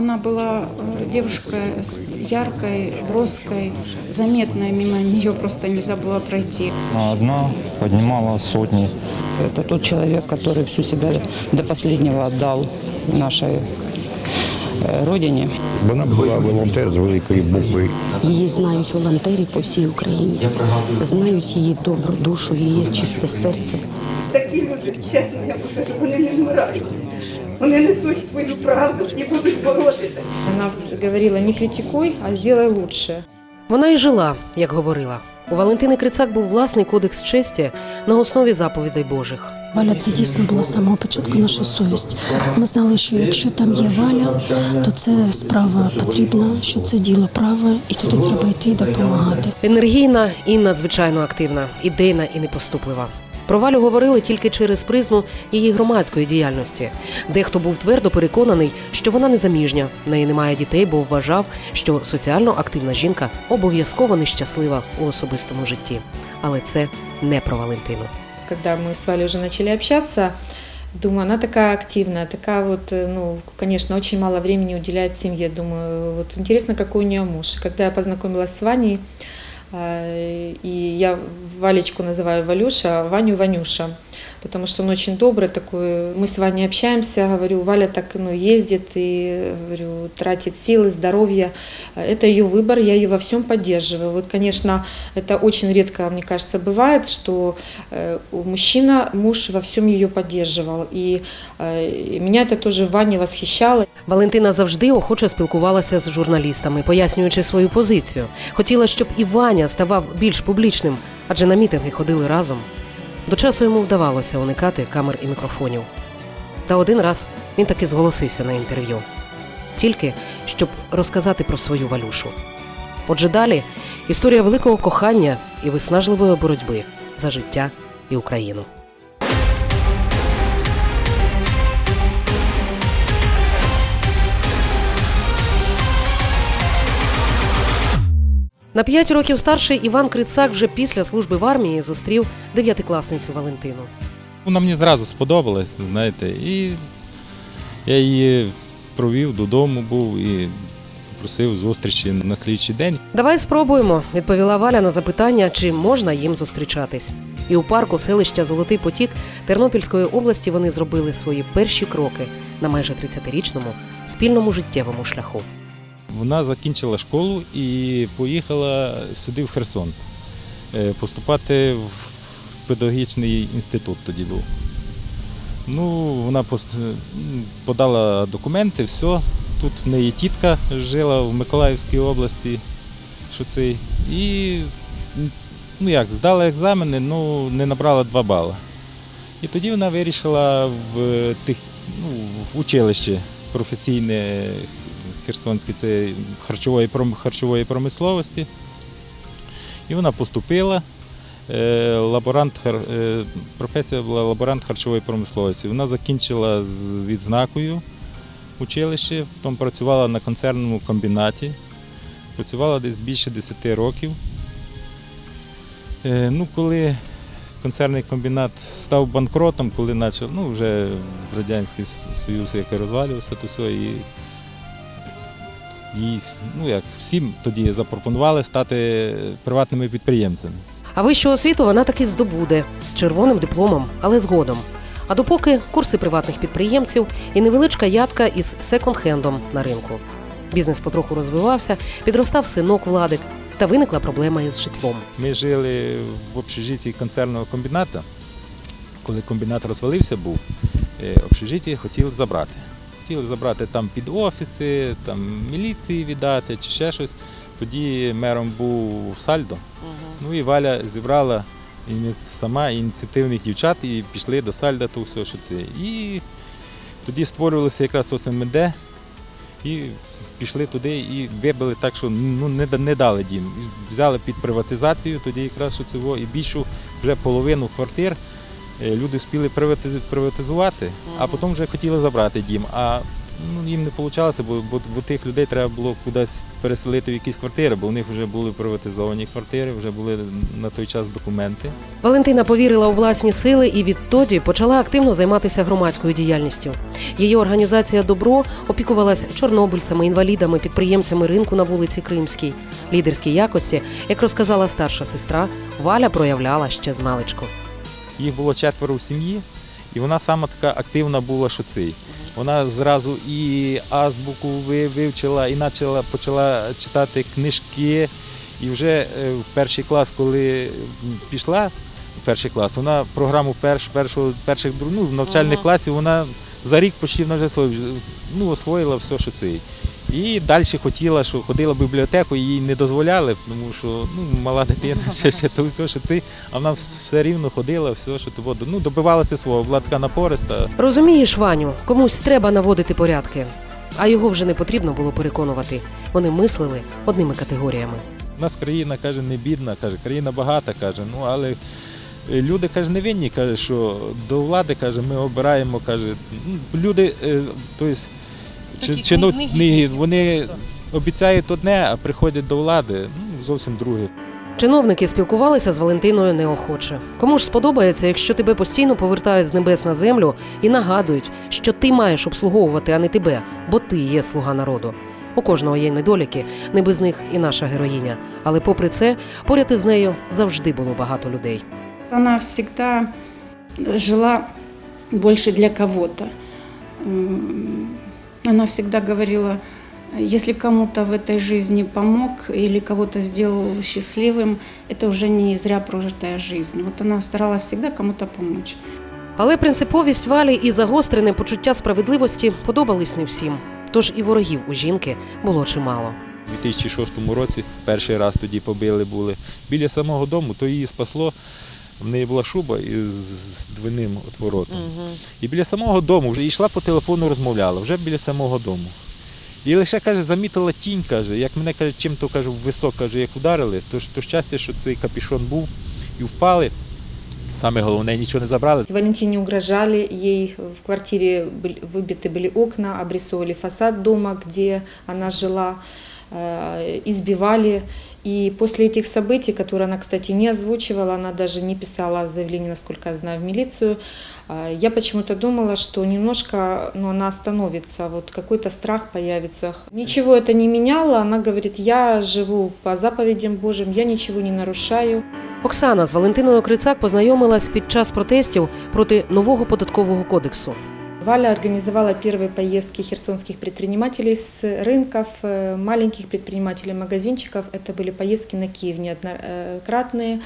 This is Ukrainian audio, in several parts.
она была э, девушкой с- яркой, броской, заметной, мимо нее просто нельзя было пройти. А Одна поднимала сотни. Это тот человек, который всю себя до последнего отдал нашей э, родине. Вона була волонтер з великої букви. Її знають волонтери по всій Україні, знають її добру душу, її чисте серце. Такі люди, чесно, я покажу, вони не вмирають. Вони несуть свою правду і будуть боротися. Она вс- говорила, не критикуй, а сделай лучше. Вона й жила, як говорила. У Валентини Крицак був власний кодекс честі на основі заповідей Божих. Валя це дійсно була з самого початку наша совість. Ми знали, що якщо там є валя, то це справа потрібна, що це діло праве, і туди треба йти і допомагати. Енергійна і надзвичайно активна, ідейна і непоступлива. Про Валю говорили тільки через призму її громадської діяльності. Дехто був твердо переконаний, що вона незаміжня, в неї немає дітей, бо вважав, що соціально активна жінка обов'язково нещаслива у особистому житті. Але це не про Валентину. Когда мы с Валей уже начали общаться, думаю, она такая активная, такая вот, э, ну, конечно, очень мало времени уделяет семье. Думаю, вот интересно, какой у нее муж. И Когда я познакомилась с Ваней, э, и я Валечку называю Валюша, Ваню Ванюша, потому что он очень добрый такой. Мы с Ваней общаемся, говорю, Валя так ну, ездит и говорю, тратит силы, здоровье. Это ее выбор, я ее во всем поддерживаю. Вот, конечно, это очень редко, мне кажется, бывает, что э, у мужчина, муж во всем ее поддерживал. И, э, и меня это тоже в Ване восхищало. Валентина завжди охоче спілкувалася з журналістами, пояснюючи свою позицію. Хотіла, щоб і Ваня ставав більш публічним, адже на мітинги ходили разом. До часу йому вдавалося уникати камер і мікрофонів. Та один раз він таки зголосився на інтерв'ю. Тільки щоб розказати про свою валюшу. Отже, далі історія великого кохання і виснажливої боротьби за життя і Україну. На п'ять років старший Іван Крицак вже після служби в армії зустрів дев'ятикласницю Валентину. Вона мені зразу сподобалась, знаєте, і я її провів додому, був і просив зустрічі на слідчий день. Давай спробуємо, відповіла Валя на запитання, чи можна їм зустрічатись. І у парку селища Золотий Потік Тернопільської області вони зробили свої перші кроки на майже 30-річному спільному життєвому шляху. Вона закінчила школу і поїхала сюди в Херсон е, поступати в педагогічний інститут тоді був. Ну, вона подала документи, все. Тут в неї тітка жила в Миколаївській області, що це. І ну як, здала екзамени, ну не набрала 2 бали. І тоді вона вирішила в тих, ну, в училище професійне Херсонське, це харчової, харчової промисловості. І вона поступила. Е, Лаборант, е, професія була лаборант харчової промисловості. Вона закінчила з відзнакою училище, потім працювала на концерному комбінаті. Працювала десь більше 10 років. Е, Ну, коли концерний комбінат став банкротом, коли почав, ну, вже Радянський Союз який розвалювався, то все, і їй, ну як, всім тоді запропонували стати приватними підприємцями. А вищу освіту вона таки здобуде з червоним дипломом, але згодом. А допоки курси приватних підприємців і невеличка ядка із секонд-хендом на ринку. Бізнес потроху розвивався, підростав синок владик, та виникла проблема із житлом. Ми жили в общежитті концерного комбіната. Коли комбінат розвалився був, е, общежиття хотіли забрати. Хотіли забрати там під офіси, там міліції віддати чи ще щось. Тоді мером був Сальдо. Ну і Валя зібрала сама ініціативних дівчат і пішли до Сальда, то все, що це. І тоді створювалося якраз ОСМД, і пішли туди і вибили так, що ну, не, не дали дім. Взяли під приватизацію, тоді якраз що цього, і більшу вже половину квартир люди встигли привати- приватизувати, а потім вже хотіли забрати дім. А ну, їм не вийшло, бо, бо, бо тих людей треба було кудись переселити в якісь квартири, бо у них вже були приватизовані квартири, вже були на той час документи. Валентина повірила у власні сили і відтоді почала активно займатися громадською діяльністю. Її організація Добро опікувалась чорнобильцями, інвалідами, підприємцями ринку на вулиці Кримській. Лідерські якості, як розказала старша сестра, Валя проявляла ще з маличку. Їх було четверо в сім'ї, і вона сама така активна була, що цей. Вона зразу і азбуку вивчила, і почала, почала читати книжки. І вже е, в перший клас, коли пішла в перший клас, вона програму перш, першого, перших ну, в навчальних класів вона за рік почти вже ну, освоїла все, що це. І далі хотіла, що ходила в бібліотеку, їй не дозволяли, тому що ну, мала дитина, ще, ще то все, що це, а вона все рівно ходила, все, що то, ну, добивалася свого, була така напориста. Розумієш, Ваню, комусь треба наводити порядки, а його вже не потрібно було переконувати. Вони мислили одними категоріями. У нас країна каже не бідна, каже, країна багата, каже. Ну але е, люди каже, не винні, каже, що до влади каже, ми обираємо, каже, ну, люди, е, тобто, чи, чиновники, вони обіцяють одне, а приходять до влади, ну, зовсім друге. Чиновники спілкувалися з Валентиною неохоче. Кому ж сподобається, якщо тебе постійно повертають з небес на землю і нагадують, що ти маєш обслуговувати, а не тебе, бо ти є слуга народу. У кожного є недоліки, не без них і наша героїня. Але попри це, поряд із нею завжди було багато людей. Она всегда жила больше для кого-то. М, Она всегда говорила, если кому-то в этой жизни помог или кого-то сделал счастливым, это уже не зря прожитая жизнь. Вот она старалась всегда кому-то помочь. Але принциповість валі і загострене почуття справедливості подобались не всім. Тож і ворогів у жінки було чимало. У 2006 році перший раз тоді побили були. Біля самого дому, то її спасло. В неї була шуба із двойним отворотом. І біля самого дому вже йшла по телефону, розмовляла, вже біля самого дому. І лише каже, замітила тінь, каже, як мене каже, чим то каже, в висок, каже, як ударили, то, ж- то щастя, що цей капюшон був і впали. Саме головне, нічого не забрали. Валентине угрожали, ей в квартире были- выбиты были окна, обрисовывали фасад дома, где она жила, э, избивали. И после этих событий, которые она, кстати, не озвучивала, она даже не писала заявление, насколько я знаю, в милицию, э, я почему-то думала, что немножко ну, она остановится, вот какой-то страх появится. Ничего это не меняло, она говорит, я живу по заповедям Божьим, я ничего не нарушаю. Оксана з Валентиною Крицак познайомилась під час протестів проти нового податкового кодексу. Валя организовала первые поездки херсонских предпринимателей с рынков, э, маленьких предпринимателей, магазинчиков. Это были поездки на Киев неоднократные,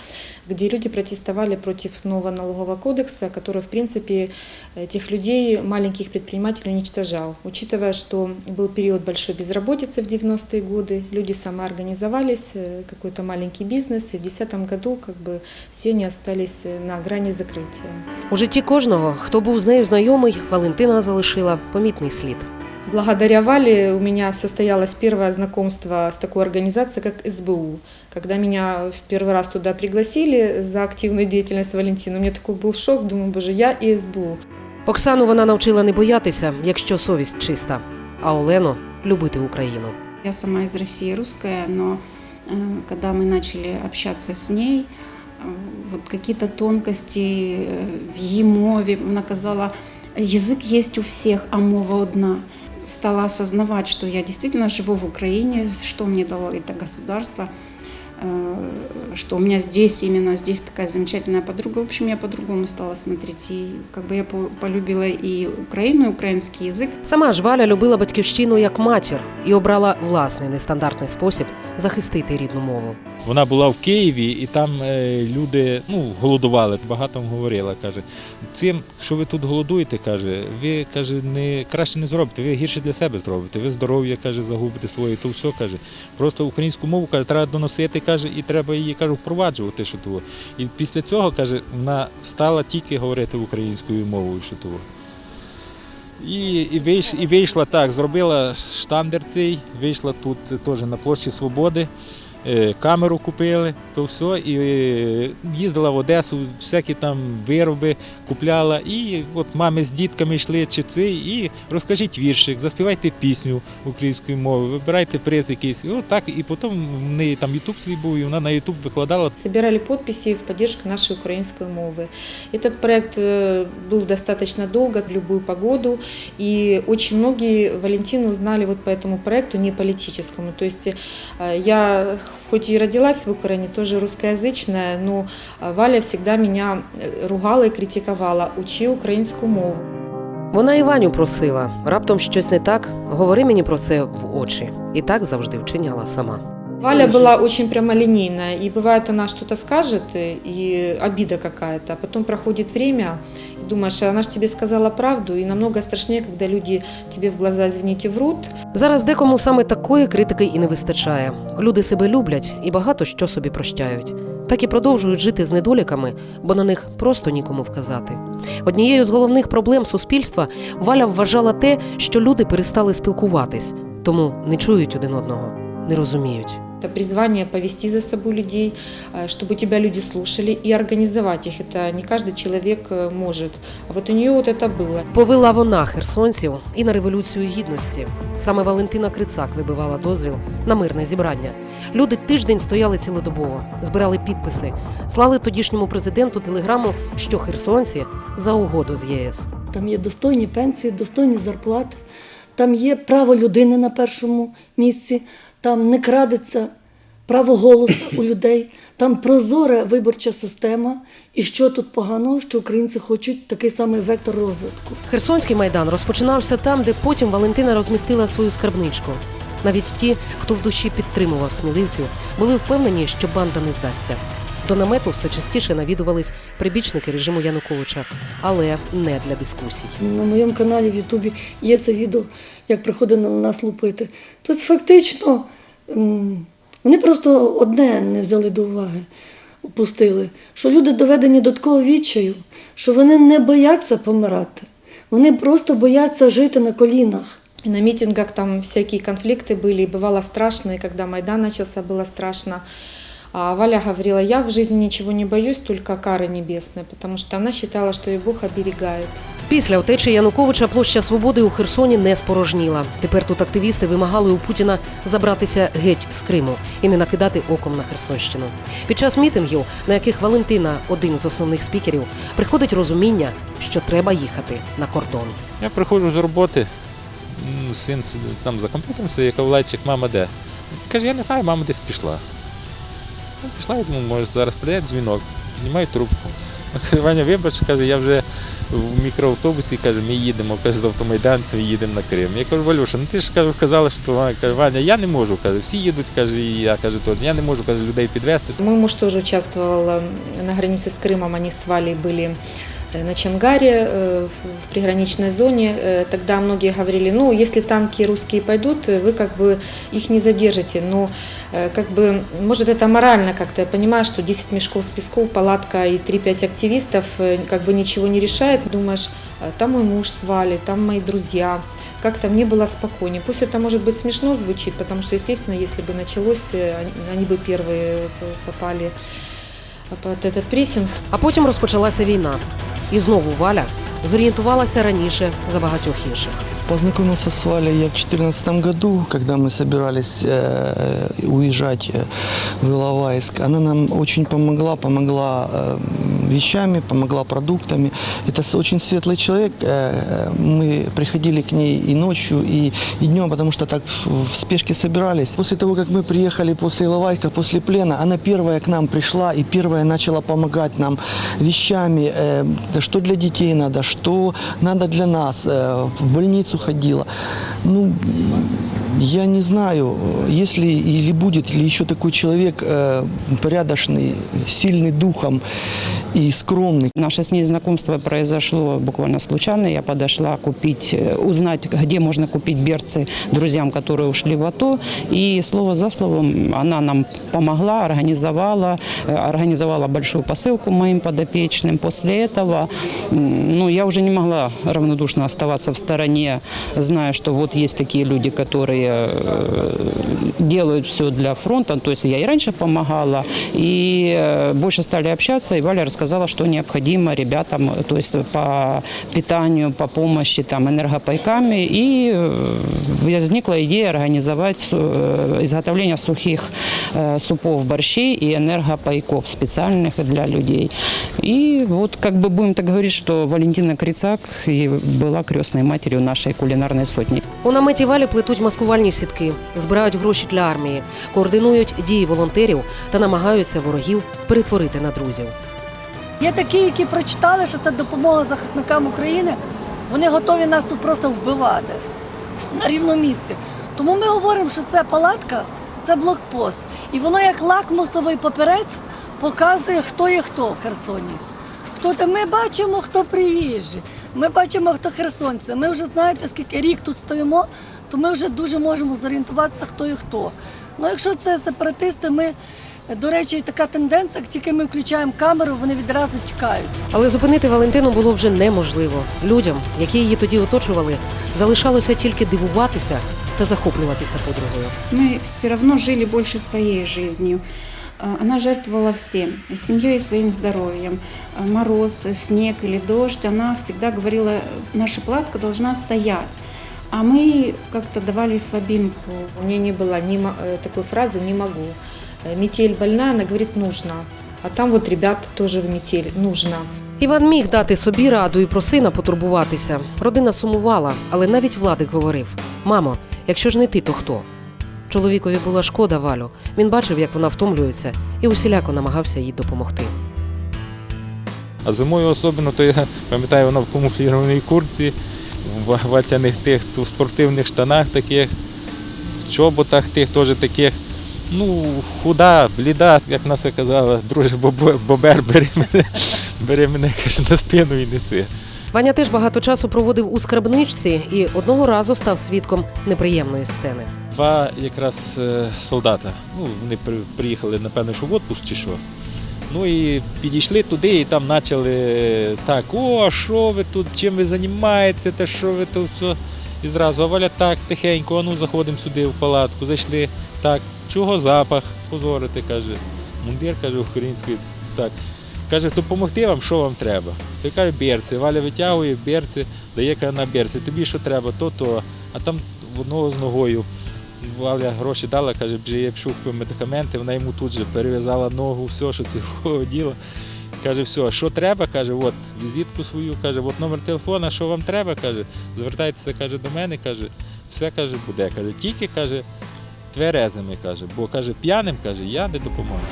где люди протестовали против нового налогового кодекса, который, в принципе, этих людей, маленьких предпринимателей, уничтожал. Учитывая, что был период большой безработицы в 90-е годы, люди самоорганизовались, э, какой-то маленький бизнес, и в 2010 году как бы все они остались э, на грани закрытия. У житті кожного, хто був з нею знайомий, залишила помітний слід. Благодаря Вале у меня состоялось первое знакомство с такой организацией, как СБУ. Когда меня в первый раз туда пригласили за активную деятельность Валентина, у меня такой был шок, думаю, боже, я и СБУ. Оксану вона навчила не боятися, якщо совість чиста, а Олену любити Україну. Я сама из России русская, но э, когда мы начали общаться с ней, э, вот какие-то тонкости э, в її мові, вона казала, язык есть у всех, а мова одна. Стала осознавать, что я действительно живу в Украине, что мне дало это государство, э, что у меня здесь, именно здесь такая замечательная подруга. В общем, я по-другому стала смотреть. И как бы я по- полюбила и Украину, и украинский язык. Сама ж Валя любила батьківщину як матір і обрала власний нестандартний спосіб захистити рідну мову. Вона була в Києві, і там е, люди ну, голодували, багато говорила. Каже, цим, що ви тут голодуєте, каже, ви каже, не краще не зробите, ви гірше для себе зробите. Ви здоров'я каже, загубите своє, то все каже. Просто українську мову каже, треба доносити, каже, і треба її каже, впроваджувати. Що того. І після цього каже, вона стала тільки говорити українською мовою. Що того. І, і, вийш, і вийшла так, зробила штандер цей, вийшла тут теж на площі Свободи. е, камеру купили, то все, і е, їздила в Одесу, всякі там вироби купляла. І от мами з дітками йшли чи це, і розкажіть віршик, заспівайте пісню українською мовою, вибирайте приз якийсь. І от так, і потім в неї там Ютуб свій був, і вона на Ютуб викладала. Собирали подписи в поддержку нашей украинской мовы. Этот проект э, был достаточно долго, в любую погоду, и очень многие Валентину узнали вот по этому проекту, не политическому. То есть э, я хоть и родилась в Украине, тоже русскоязычная, но э, Валя всегда меня э, ругала и критиковала, учи украинскую мову. Вона і Ваню просила. Раптом щось не так, говори мені про це в очі. І так завжди вчиняла сама. Валя была очень прямолинейная, и бывает она что-то скажет, и- обида какая-то, а потом проходит время, и думаешь, она же тебе сказала правду, и намного страшнее, когда люди тебе в глаза, извините, врут, Зараз декому саме такої критики і не вистачає. Люди себе люблять і багато що собі прощають. Так і продовжують жити з недоліками, бо на них просто нікому вказати. Однією з головних проблем суспільства Валя вважала те, що люди перестали спілкуватись, тому не чують один одного, не розуміють. Это призвание повести за собой людей, э, чтобы тебя люди слушали и организовать их. Это не каждый человек э, может. А вот у нее вот это было. Повела вона херсонців і на революцію гідності. Саме Валентина Крицак вибивала дозвіл на мирне зібрання. Люди тиждень стояли цілодобово, збирали підписи, слали тодішньому президенту телеграму, що херсонці за угоду з ЄС. Там є достойні пенсії, достойні зарплати, там є право людини на першому місці, там не крадеться право голосу у людей, там прозора виборча система. І що тут поганого, що українці хочуть такий самий вектор розвитку. Херсонський майдан розпочинався там, де потім Валентина розмістила свою скарбничку. Навіть ті, хто в душі підтримував сміливців, були впевнені, що банда не здасться. До намету все частіше навідувались прибічники режиму Януковича, але не для дискусій. На моєму каналі в Ютубі є це відео, як приходить на нас лупити. Тобто, фактично, вони просто одне не взяли до уваги, опустили, що люди доведені до такого відчаю, що вони не бояться помирати, вони просто бояться жити на колінах. И на митингах там всякие конфликты были, и бывало страшно, и когда Майдан начался, было страшно. А Валя говорила, я в жизни ничего не боюсь, только кары небесной, потому что она считала, что ее Бог оберегает. Після втечі Януковича площа свободи у Херсоні не спорожніла. Тепер тут активісти вимагали у Путіна забратися геть з Криму і не накидати оком на Херсонщину. Під час мітингів, на яких Валентина, один з основних спікерів, приходить розуміння, що треба їхати на кордон. Я приходжу з роботи, син сидить там за комп'ютером, сидить, я кажу, Лайчик, мама де? Каже, я не знаю, мама десь пішла. Пішла, я думаю, може зараз прийде дзвінок, піднімаю трубку. Каже, Ваня, вибач, каже, я вже в мікроавтобусі, каже, ми їдемо, каже, з автомайданцем їдемо на Крим. Я кажу, Валюша, ну ти ж кажу, казала, що Ваня, каже, Ваня, я не можу, каже, всі їдуть, каже, і я каже, теж, я не можу каже, людей підвезти. Мой муж тоже участвовал э, на границе с Крымом, они с Валей были э, на Чангаре, э, в приграничной зоне. Э, Тогда многие говорили, ну, если танки русские пойдут, э, вы как бы их не задержите. Но как бы, может, это морально как-то. Я понимаю, что 10 мешков с песков, палатка и 3-5 активистов как бы ничего не решает. Думаешь, э, там мой муж с Валей, там мои друзья. Как-то мне было спокойнее. Пусть это, может быть, смешно звучит, потому что, естественно, если бы началось, они- бы первые попали под этот пресинг. А потім розпочалася війна. І знову Валя зорієнтувалася раніше за багатьох інших. Познакомился с Валей я в 2014 году, когда мы собирались э, уезжать э, в Иловайск. Она нам очень помогла, помогла э, вещами, помогла продуктами. Это с- очень светлый человек. Э, мы приходили к ней и ночью, и, и днем, потому что так в, в спешке собирались. После того, как мы приехали после Иловайска, после плена, она первая к нам пришла и первая начала помогать нам вещами, э, да что для детей надо, что надо для нас. Э, в больницу ходила. Ну, я не знаю, если или будет ли еще такой человек э, порядочный, сильный духом и скромный. Наше с ней знакомство произошло буквально случайно. Я подошла купить, э, узнать, где можно купить берцы друзьям, которые ушли в АТО. И слово за словом она нам помогла, организовала, э, организовала большую посылку моим подопечным. После этого ну, я уже не могла равнодушно оставаться в стороне, зная, что вот есть такие люди, которые все э, делают все для фронта. То есть я и раньше помогала, и э, больше стали общаться. И Валя рассказала, что необходимо ребятам, то есть по питанию, по помощи там, энергопайками. И э, возникла идея организовать су- э, изготовление сухих э, супов, борщей и энергопайков специальных для людей. И вот как бы будем так говорить, что Валентина Крицак и была крестной матерью нашей кулинарной сотни. У наметі валі плетуть маскувальні сітки, збирають гроші для армії, координують дії волонтерів та намагаються ворогів перетворити на друзів. Є такі, які прочитали, що це допомога захисникам України. Вони готові нас тут просто вбивати на рівному місці. Тому ми говоримо, що це палатка, це блокпост. І воно як лакмусовий папірець показує, хто є хто в Херсоні. Хто там ми бачимо, хто приїжджі. Ми бачимо, хто херсонці. Ми вже знаєте, скільки рік тут стоїмо, то ми вже дуже можемо зорієнтуватися, хто і хто. Ну, якщо це сепаратисти, ми, до речі, така тенденція, як тільки ми включаємо камеру, вони відразу тікають. Але зупинити Валентину було вже неможливо. Людям, які її тоді оточували, залишалося тільки дивуватися та захоплюватися подругою. Мы все равно жили больше своей жизнью. А, Она жертвовала всем, семьей, и своим здоровьем. Мороз, снег или дождь, она всегда говорила, наша палатка должна стоять А мы как-то давали слабинку. У нее не было ни мо- э, такой фразы «не могу». Э, Метель больна, она говорит «нужно». А там вот ребята тоже в метель «нужно». Іван міг дати собі раду і про сина потурбуватися. Родина сумувала, але навіть Владик говорив: Мамо, якщо ж не ти, то хто? Чоловікові була шкода Валю. Він бачив, як вона втомлюється, і усіляко намагався їй допомогти. А зимою особливо, то я пам'ятаю, вона в камуфлірованій куртці, в ватяних тих, в спортивних штанах таких, в чоботах тих теж таких. Ну, худа, бліда, як нас казала, друже Бобер, бери мене, бери мене каже, на спину і неси. Ваня теж багато часу проводив у скарбничці і одного разу став свідком неприємної сцени. Два якраз е, солдата. Ну, вони приїхали, напевно, що в отпуск чи що. Ну і підійшли туди і там почали так, о, що ви тут, чим ви займаєтеся, та що ви тут все. І зразу, а Валя так, тихенько, ну заходимо сюди в палатку, зайшли, так, чого запах, позорити, каже. Мундир, каже, український, так. Каже, допомогти вам, що вам треба. Той каже, берці. Валя витягує берці, дає каже, на берці. Тобі що треба, то то. А там воно з ногою. Валя гроші дала, каже, вже я пішов медикаменти, вона йому тут же перев'язала ногу, все, що цього діла. Каже, все, що треба, каже, от візитку свою, каже, от номер телефона, що вам треба, каже, звертайтеся, каже, до мене, каже, все каже, буде. Каже, тільки каже, тверезими, каже, бо каже, п'яним каже, я не допоможу.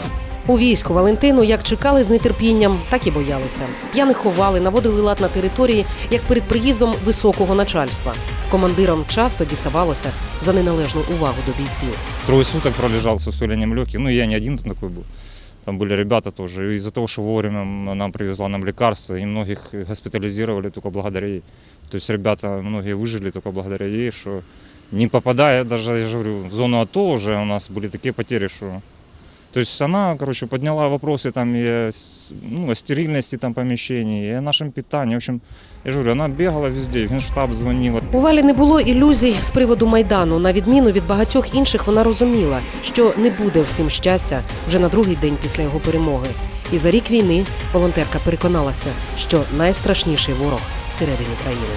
У війську Валентину як чекали з нетерпінням, так і боялися. П'яних ховали, наводили лад на території, як перед приїздом високого начальства. Командирам часто діставалося за неналежну увагу до бійців. Трое суток пролежал с усилением легких. Ну, я не один там такой был. Там были ребята тоже. И из-за того, что вовремя она привезла нам лекарства, и многих госпитализировали только благодаря ей. То есть ребята, многие выжили только благодаря ей, что не попадая даже, я же говорю, в зону АТО уже у нас были такие потери, что... То есть она, короче, подняла вопросы там и о, ну, о стерильности там помещений, и о нашем питании. В общем, я же говорю, она бегала везде, в Генштаб звонила. У Валі не було ілюзій з приводу майдану. На відміну від багатьох інших, вона розуміла, що не буде всім щастя вже на другий день після його перемоги. І за рік війни волонтерка переконалася, що найстрашніший ворог всередині країни.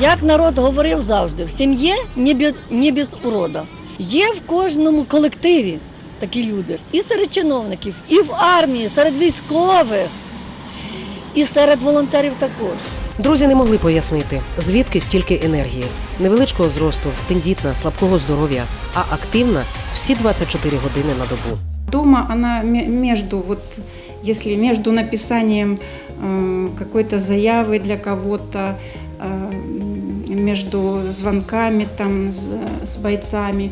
Як народ говорив завжди, в сім'ї не без, не без урода. Є в кожному колективі такі люди. І серед чиновників, і в армії, серед військових, і серед волонтерів також. Друзі не могли пояснити, звідки стільки енергії, невеличкого зросту, тендітна, слабкого здоров'я, а активна всі 24 години на добу. Дома она ме- между, вот, если между написанием э, какой-то заявы для кого-то, э, м, между звонками там с, с бойцами, э,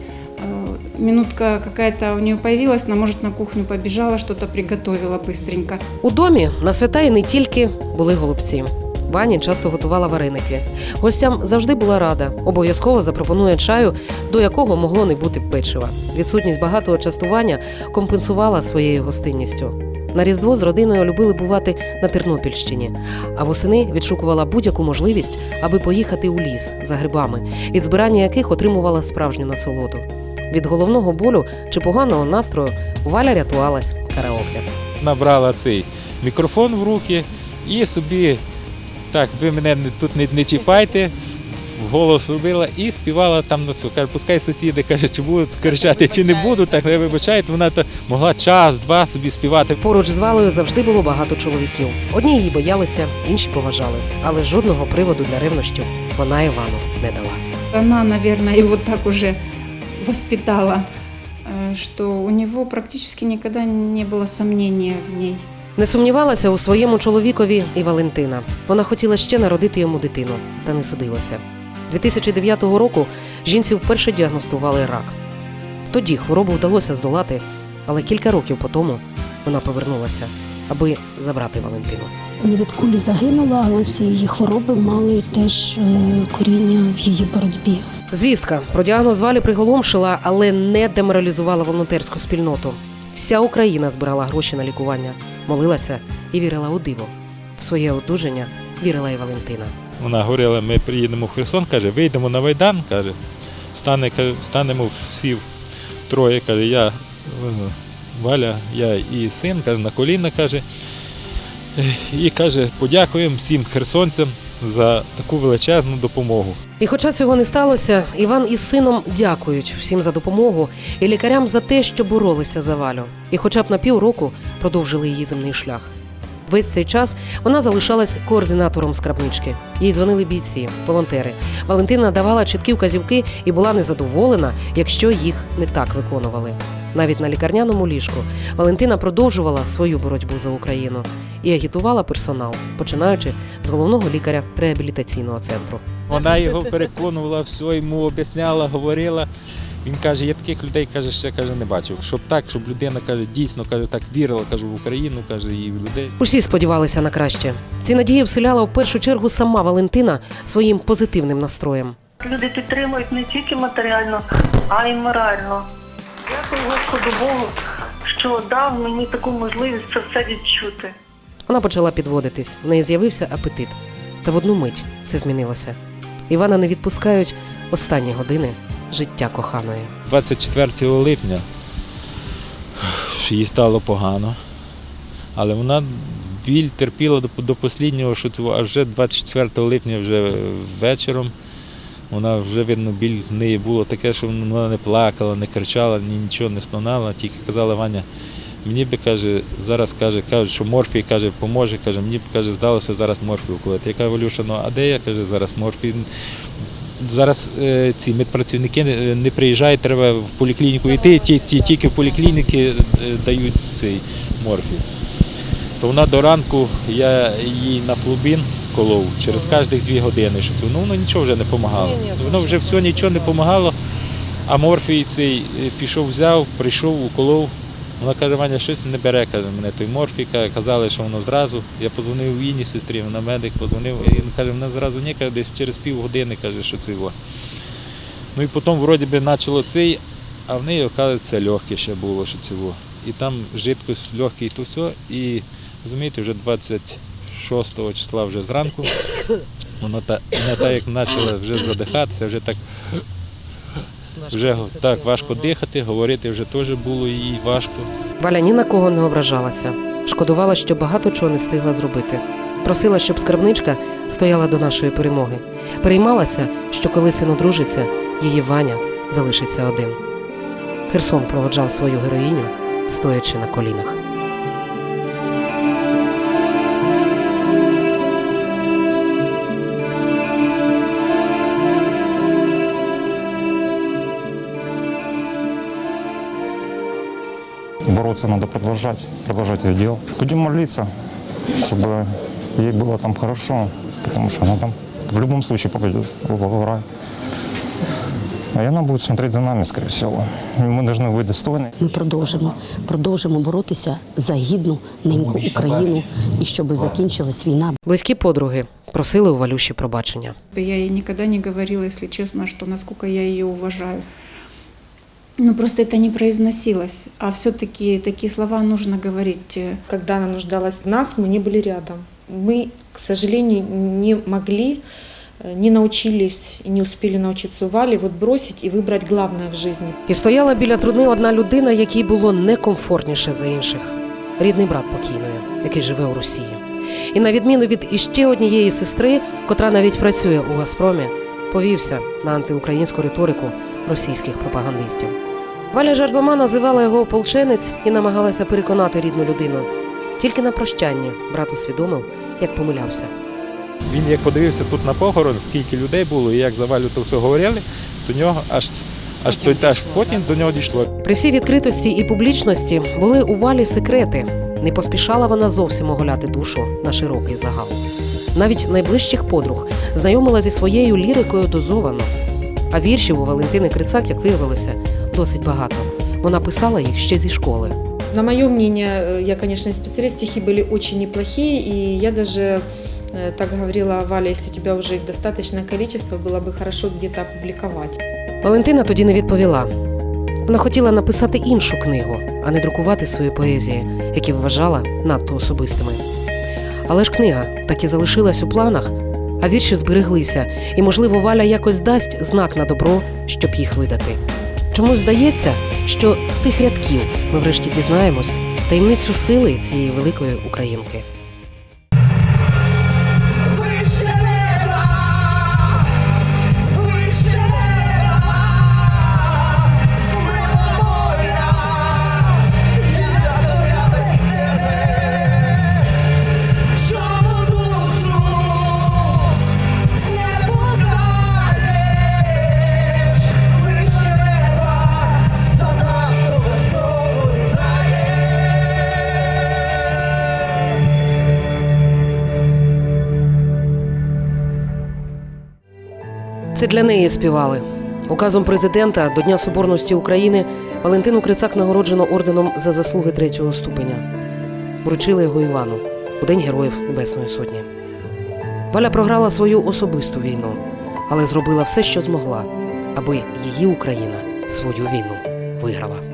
минутка какая-то у нее появилась, она, может, на кухню побежала, что-то приготовила быстренько. У домі на свята і не тільки були голубці. Ваня часто готувала вареники. Гостям завжди була рада. Обов'язково запропонує чаю, до якого могло не бути печива. Відсутність багатого частування компенсувала своєю гостинністю. На Різдво з родиною любили бувати на Тернопільщині, а восени відшукувала будь-яку можливість, аби поїхати у ліс за грибами, від збирання яких отримувала справжню насолоду. Від головного болю чи поганого настрою Валя рятувалась караоке. Набрала цей мікрофон в руки і собі, так, ви мене не- тут не, не чіпайте, голос робила і співала там на цю. Каже, пускай сусіди каже, чи будуть кричати, чи не будуть, так ви вибачаєте, вона то могла час-два собі співати. Поруч з Валею завжди було багато чоловіків. Одні її боялися, інші поважали, але жодного приводу для ревнощів вона Івану не дала. Она, наверное, его так уже воспитала, э, что у него практически никогда не было сомнения в ней. Не сумнівалася у своєму чоловікові і Валентина. Вона хотіла ще народити йому дитину, та не судилося. 2009 року жінці вперше діагностували рак. Тоді хворобу вдалося здолати, але кілька років по тому вона повернулася, аби забрати Валентину. Не від кулі загинула, але всі її хвороби мали теж е, коріння в її боротьбі. Звістка про діагноз Валі приголомшила, але не деморалізувала волонтерську спільноту. Вся Україна збирала гроші на лікування, молилася і вірила у диво. В своє одужання вірила і Валентина. Вона говорила, ми приїдемо в Херсон, каже, вийдемо на Майдан, каже, стане, каже, станемо всі троє, каже, я, е, Валя, я і син, каже, на коліна, каже. І каже, подякуємо всім херсонцям за таку величезну допомогу. І хоча цього не сталося, Іван із сином дякують всім за допомогу і лікарям за те, що боролися за Валю. І хоча б на півроку продовжили її земний шлях. Весь цей час вона залишалась координатором скрабнички. Їй дзвонили бійці, волонтери. Валентина давала чіткі вказівки і була незадоволена, якщо їх не так виконували. Навіть на лікарняному ліжку Валентина продовжувала свою боротьбу за Україну і агітувала персонал, починаючи з головного лікаря реабілітаційного центру. Вона його переконувала, все йому об'ясняла, говорила. Він каже, я таких людей каже, ще каже, не бачив. Щоб так, щоб людина каже, дійсно каже, так вірила, каже, в Україну, каже, і в людей. Усі сподівалися на краще. Ці надії вселяла в першу чергу сама Валентина своїм позитивним настроєм. Люди підтримують не тільки матеріально, а й морально. Дякую Господу Богу, що дав мені таку можливість це все відчути. Вона почала підводитись. В неї з'явився апетит. Та в одну мить все змінилося. Івана не відпускають останні години життя коханої. 24 липня їй стало погано, але вона біль терпіла до, до останнього, що це, а вже 24 липня, вже вечором, вона вже видно, біль в неї було таке, що вона не плакала, не кричала, ні, нічого не стонала, тільки казала Ваня. Мені би каже, зараз каже, кажуть, що морфій каже, поможе, каже, мені б каже, здалося зараз морфію вколоти. Я кажу, Валюша, ну а де я каже, зараз морфій? Зараз е, ці медпрацівники не, не приїжджають, треба в поліклініку йти, ті, ті, тільки в поліклініки е, дають цей морфій. То вона до ранку, я їй на флубін колов через кожні дві години. Що це, ну воно нічого вже не допомагало. Воно вже все нічого не допомагало, а морфій цей е, пішов, взяв, прийшов, уколов. Вона каже, Ваня, щось не бере, каже, мене той морфій, казали, що воно зразу. Я позвонив Інні сестрі, вона медик, позвонив, і він каже, вона зразу ні, каже, десь через півгодини каже, що це його. Ну і потім вроді би почало цей, а в неї, оказується, легке ще було, що цього. І там жидкость легкий, то все. І розумієте, вже 26 числа вже зранку, воно та, не так, як почало вже задихатися, вже так вже так важко дихати, говорити вже теж було їй важко. Валя ні на кого не ображалася. Шкодувала, що багато чого не встигла зробити. Просила, щоб скарбничка стояла до нашої перемоги. Переймалася, що коли син одружиться, її Ваня залишиться один. Херсон проводжав свою героїню, стоячи на колінах. Бороться надо продолжать, продолжать ее дело. Будем молиться, чтобы ей было там хорошо, потому что она там в любом случае попадет в, в рай. И она будет смотреть за нами, скорее всего. И мы должны быть достойны. Ми продовжимо, продовжимо боротися за гідну неньку Україну і щоб закінчилась війна. Близькі подруги просили у Валюші пробачення. Я ей никогда не говорила, если честно, что насколько я ее уважаю. Ну, просто это не произносилось. А все-таки такие слова нужно говорить. э, Когда она нуждалась в нас, мы не были рядом. Мы, к сожалению, не могли, э, не научились и не успели научиться у Вали вот бросить и выбрать главное в жизни. І стояла біля труни одна людина, якій було некомфортніше за інших рідний брат покійної, який живе у Росії. І на відміну від іще однієї сестри, котра навіть працює у Газпромі, повівся на антиукраїнську риторику російських пропагандистів. Валя жартома називала його ополченець і намагалася переконати рідну людину. Тільки на прощанні брат усвідомив, як помилявся. Він як подивився тут на похорон, скільки людей було, і як за Валю то все говорили, до нього аж, аж той теж потім до нього дійшло. При всій відкритості і публічності були у валі секрети. Не поспішала вона зовсім оголяти душу на широкий загал. Навіть найближчих подруг знайомила зі своєю лірикою дозовано. А віршів у Валентини Крицак, як виявилося, досить багато. Вона писала їх ще зі школи. На мое мнение, э, я, конечно, не специалист, стихи были очень неплохие, и я даже э, так говорила Валя, если у тебя уже их достаточное количество, было бы хорошо где-то опубликовать. Валентина тоді не відповіла. Вона хотіла написати іншу книгу, а не друкувати свої поезії, які вважала надто особистими. Але ж книга так і залишилась у планах, а вірші збереглися, і, можливо, Валя якось дасть знак на добро, щоб їх видати. Чомусь здається, що з тих рядків ми врешті дізнаємось таємницю сили цієї великої українки. Це для неї співали. Указом президента до Дня Соборності України Валентину Крицак нагороджено орденом за заслуги третього ступеня. Вручили його Івану у День Героїв Небесної Сотні. Валя програла свою особисту війну, але зробила все, що змогла, аби її Україна свою війну виграла.